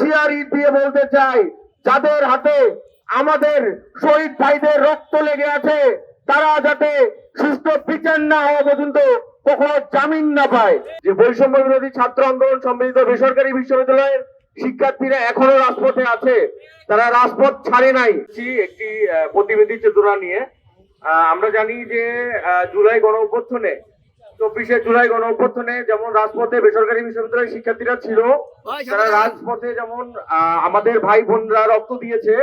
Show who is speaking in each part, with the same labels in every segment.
Speaker 1: হুঁশিয়ারি দিয়ে বলতে চাই যাদের হাতে আমাদের শহীদ ভাইদের রক্ত লেগে আছে তারা যাতে সুস্থ বিচার না হওয়া পর্যন্ত কখনো জামিন না পায়। যে বৈষম্য বিরোধী ছাত্র আন্দোলন সম্মিলিত বেসরকারি বিশ্ববিদ্যালয়ের শিক্ষার্থীরা এখনও রাজপথে আছে। তারা রাজপথ ছাড়ে নাই। একটি আহ, প্রতিনিধি চেতনা নিয়ে আহ, আমরা জানি যে আহ, জুলাই গণ অভ্যুত্থানে চব্বিশে জুলাই গণ অভ্যুত্থানে যেমন রাজপথে বেসরকারি বিশ্ববিদ্যালয়ের শিক্ষার্থীরা ছিল তারা রাজপথে যেমন আমাদের ভাই বোনরা রক্ত দিয়েছে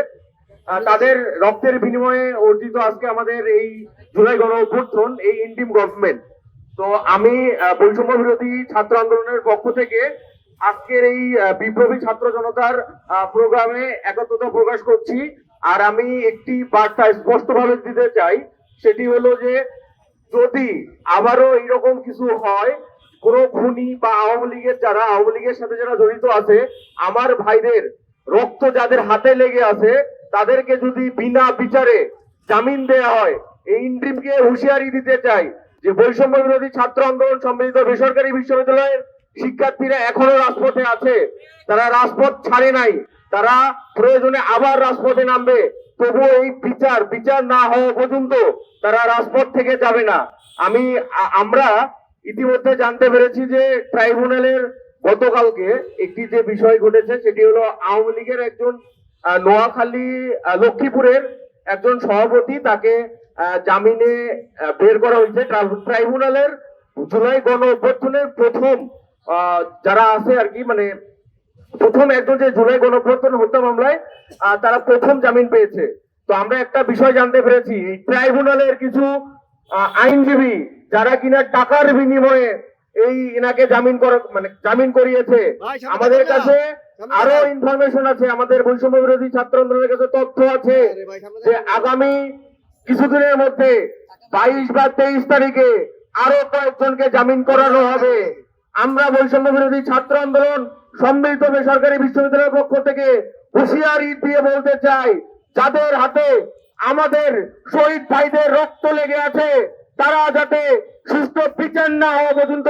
Speaker 1: তাদের রক্তের বিনিময়ে অর্জিত আজকে আমাদের এই জুলাই গণ অভ্যুত্থান এই ইন্ডিম গভর্নমেন্ট। তো আমি বৈষম্য বিরোধী ছাত্র আন্দোলনের পক্ষ থেকে আজকের এই বিপ্লবী ছাত্র জনতার প্রোগ্রামে একত্রতা প্রকাশ করছি। আর আমি একটি বার্তা স্পষ্টভাবে দিতে চাই সেটি হলো যে যদি আবারও এরকম কিছু হয়, কোন খুনি বা আওয়ামী লীগের যারা, আওয়ামী লীগের সাথে যারা জড়িত আছে, আমার ভাইদের রক্ত যাদের হাতে লেগে আছে, তাদেরকে যদি বিনা বিচারে জামিন দেয়া হয়, এই ইন্ড্রিমকে হুঁশিয়ারি দিতে চাই যে বৈষম্য বিরোধী ছাত্র আন্দোলন সম্মিলিত বেসরকারি বিশ্ববিদ্যালয়ের শিক্ষার্থীরা এখনও রাজপথে আছে। তারা রাজপথ ছাড়ে নাই। তারা প্রয়োজনে আবার রাজপথে নামবে। তবু এই বিচার বিচার না হওয়া পর্যন্ত তারা রাজপথ থেকে যাবে না। আমি আমরা ইতিমধ্যে জানতে পেরেছি যে ট্রাইব্যুনালের গতকালকে একটি যে বিষয় ঘটেছে, সেটি হলো আওয়ামী লীগের একজন নোয়াখালী লক্ষ্মীপুরের একজন সভাপতি তাকে জামিনে বের করা হয়েছে। ট্রাইব্যুনালের জুলাই গণ অভ্যর্থনের প্রথম যারা আছে আর কি মানে প্রথম একজন যে জুলাই গণপ্রবর্তন হত্যা মামলায় তারা প্রথম জামিন পেয়েছে। তো আমরা একটা বিষয় জানতে পেরেছি এই ট্রাইব্যুনালের কিছু আইনজীবী যারা কিনা টাকার বিনিময়ে এই এনাকে জামিন করা মানে জামিন করিয়েছে আমাদের কাছে
Speaker 2: আরও
Speaker 1: ইনফরমেশন আছে আমাদের বৈষম্য বিরোধী ছাত্র আন্দোলনের কাছে তথ্য আছে যে আগামী কিছুদিনের মধ্যে বাইশ বা তেইশ তারিখে আরও কয়েকজনকে জামিন করানো হবে। আমরা বৈষম্য বিরোধী ছাত্র আন্দোলন সম্মিলিত বেসরকারি বিশ্ববিদ্যালয়ের পক্ষ থেকে হুঁশিয়ারি দিয়ে বলতে চাই, যাদের হাতে আমাদের শহীদ ভাইদের রক্ত লেগে আছে, তারা যাতে সুস্থ বিচার না হওয়া পর্যন্ত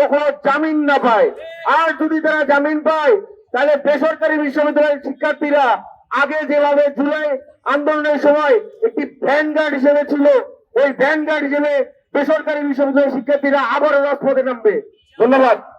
Speaker 1: কখনো জামিন না পায়। আর যদি তারা জামিন পায়, তাহলে বেসরকারি বিশ্ববিদ্যালয়ের শিক্ষার্থীরা আগে যেভাবে জুলাই আন্দোলনের সময় একটি ভ্যানগার্ড হিসেবে ছিল, ওই ভ্যানগার্ড হিসেবে বেসরকারি বিশ্ববিদ্যালয়ের শিক্ষার্থীরা আবারও রাজপথে নামবে। ধন্যবাদ।